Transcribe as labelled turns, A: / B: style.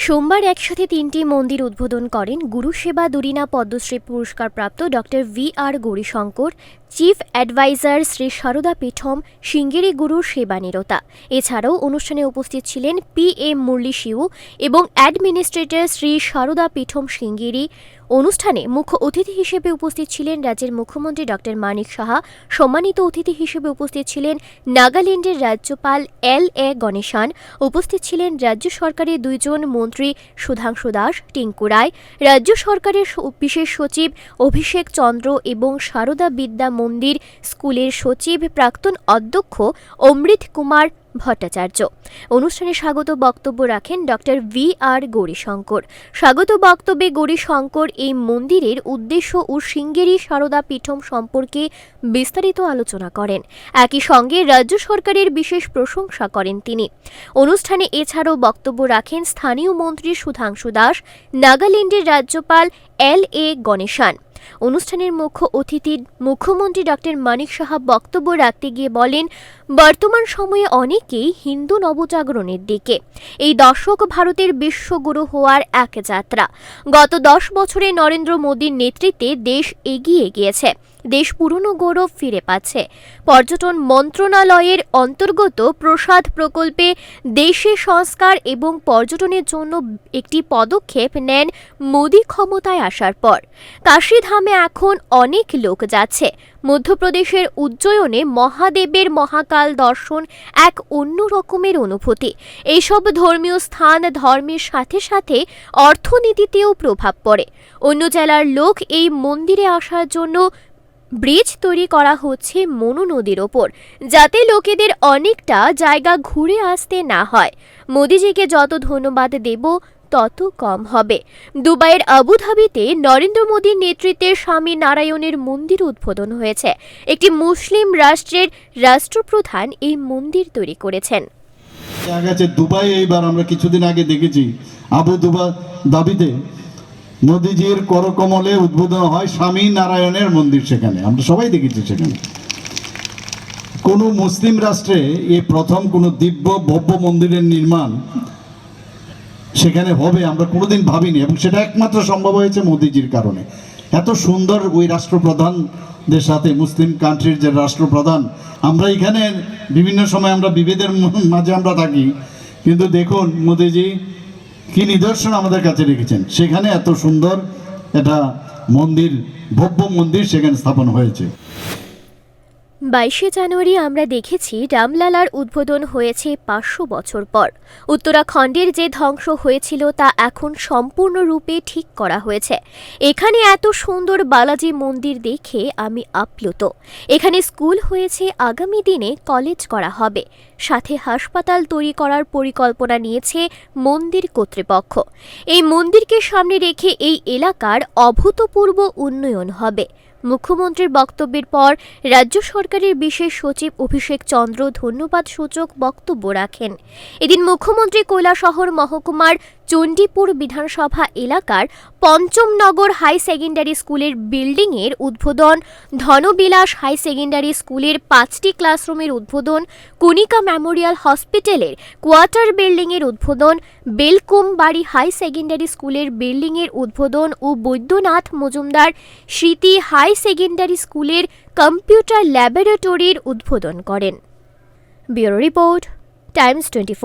A: সোমবার একসাথে তিনটি মন্দির উদ্বোধন করেন গুরুসেবা দুরিনা পদ্মশ্রী পুরস্কারপ্রাপ্ত doctor V R Gowrishankar chief advisor Shri Sharada Peetham Sringeri গুরুর সেবানিরতা। এছাড়াও অনুষ্ঠানে উপস্থিত ছিলেন পি এম মুরলী শিউ এবং অ্যাডমিনিস্ট্রেটর শ্রী সারদা পীঠম সিঙ্গেরি। অনুষ্ঠানে মুখ্য অতিথি হিসেবে উপস্থিত ছিলেন রাজ্যের মুখ্যমন্ত্রী ডক্টর মানিক সাহা, সম্মানিত অতিথি হিসেবে উপস্থিত ছিলেন নাগাল্যান্ডের রাজ্যপাল এল এ গণেশান, উপস্থিত ছিলেন রাজ্য সরকারের দুইজন মন্ত্রী সুধাংশু দাস টিঙ্কু রায়, রাজ্য সরকারের বিশেষ সচিব অভিষেক চন্দ্র এবং সারদা বিদ্যা মন্দির স্কুলের সচিব প্রাক্তন অধ্যক্ষ অমৃত কুমার ভট্টাচার্য। অনুষ্ঠানে স্বাগত বক্তব্য রাখেন ডক্টর ভি আর গৌরীশঙ্কর। স্বাগত বক্তব্যে গৌরীশঙ্কর এই মন্দিরের উদ্দেশ্য ও সিঙ্গেরি সারদা পীঠম সম্পর্কে বিস্তারিত আলোচনা করেন। একই সঙ্গে রাজ্য সরকারের বিশেষ প্রশংসা করেন তিনি। অনুষ্ঠানে এছাড়াও বক্তব্য রাখেন স্থানীয় মন্ত্রী সুধাংশু দাস, নাগাল্যান্ডের রাজ্যপাল এল এ গণেশান। অনুষ্ঠানের মুখ্য অতিথি মুখ্যমন্ত্রী ডক্টর মানিক সাহা বক্তব্য রাখতে গিয়ে বলেন, বর্তমান সময়ে অনেকেই হিন্দু নবজাগরণের দিকে। এই দশক ভারতের বিশ্বগুরু হওয়ার এক যাত্রা। গত দশ বছরে নরেন্দ্র মোদীর নেতৃত্বে দেশ এগিয়ে গিয়েছে। দেশ পুরনো গৌরব ফিরে পাচ্ছে। পর্যটন মন্ত্রণালয়ের অন্তর্গত প্রসাদ প্রকল্পে দেশে সংস্কার এবং পর্যটনের জন্য একটি পদক্ষেপ নেন মোদী ক্ষমতায় আসার পর। কাশীধামে এখন অনেক লোক যাচ্ছে। মধ্যপ্রদেশের উজ্জয়নে মহাদেবের মহাকাল দর্শন এক অন্য রকমের অনুভূতি। এইসব ধর্মীয় স্থান ধর্মের সাথে সাথে অর্থনীতিতেও প্রভাব পড়ে। অন্য জেলার লোক এই মন্দিরে আসার জন্য ব্রিজ তৈরি করা হচ্ছে মনু নদীর ওপর, যাতে লোকেদের অনেকটা জায়গা ঘুরে আসতে না হয়। মোদিজিকে যত ধন্যবাদ দেব, তত কম হবে। দুবাইয়ের আবুধাবিতে নরেন্দ্র মোদীর নেতৃত্বে স্বামী নারায়ণের মন্দির উদ্বোধন হয়েছে। একটি মুসলিম রাষ্ট্রের রাষ্ট্রপ্রধান এই মন্দির তৈরি করেছেন।
B: দুবাই এইবার আমরা কিছুদিন আগে দেখেছি। আবু দুবা দাবিতে মোদিজির করকমলে উদ্বোধন হয় স্বামী নারায়ণের মন্দির সেখানে। আমরা সবাই দেখেছি সেখানে। কোনো মুসলিম রাষ্ট্রে এই প্রথম কোনো দিব্য ভব্য মন্দিরের নির্মাণ সেখানে হবে আমরা কোনোদিন ভাবিনি এবং সেটা একমাত্র সম্ভব হয়েছে মোদিজির কারণে। এত সুন্দর ওই রাষ্ট্রপ্রধানদের সাথে, মুসলিম কান্ট্রির যে রাষ্ট্রপ্রধান, আমরা এখানে বিভিন্ন সময় আমরা বিভেদের মাঝে আমরা থাকি। কিন্তু দেখুন মোদিজি কি নিদর্শন আমাদের কাছে রেখেছেন? সেখানে এত সুন্দর এটা মন্দির, ভব্য মন্দির সেখানে স্থাপন হয়েছে।
A: বাইশে জানুয়ারি আমরা দেখেছি রামলালার উদ্বোধন হয়েছে পাঁচশো বছর পর। উত্তরাখণ্ডের যে ধ্বংস হয়েছিল তা এখন সম্পূর্ণরূপে ঠিক করা হয়েছে। এখানে এত সুন্দর বালাজি মন্দির দেখে আমি আপ্লুত। এখানে স্কুল হয়েছে, আগামী দিনে কলেজ করা হবে। সাথে হাসপাতাল তৈরি করার পরিকল্পনা নিয়েছে মন্দির কর্তৃপক্ষ। এই মন্দিরকে সামনে রেখে এই এলাকার অভূতপূর্ব উন্নয়ন হবে। মুখ্যমন্ত্রীর বক্তব্যের পর রাজ্য সরকারের বিশেষ সচিব অভিষেক চন্দ্র ধন্যবাদ সূচক বক্তব্য রাখেন। এদিন মুখ্যমন্ত্রী কৈলাসহর মহকুমার চণ্ডীপুর বিধানসভা এলাকার পঞ্চমনগর হাই সেকেন্ডারি স্কুলের বিল্ডিংয়ের উদ্বোধন, ধনবিলাস হাই সেকেন্ডারি স্কুলের পাঁচটি ক্লাসরুমের উদ্বোধন কনিকা মেমোরিয়াল হসপিটালের কোয়ার্টার বিল্ডিংয়ের উদ্বোধন বেলকুম বাড়ি হাই সেকেন্ডারি স্কুলের বিল্ডিংয়ের উদ্বোধন ও বৈদ্যনাথ মজুমদার স্মৃতি হাই সেকেন্ডারি স্কুলের কম্পিউটার ল্যাবরেটরির উদ্বোধন করেন। Bureau report, Times twenty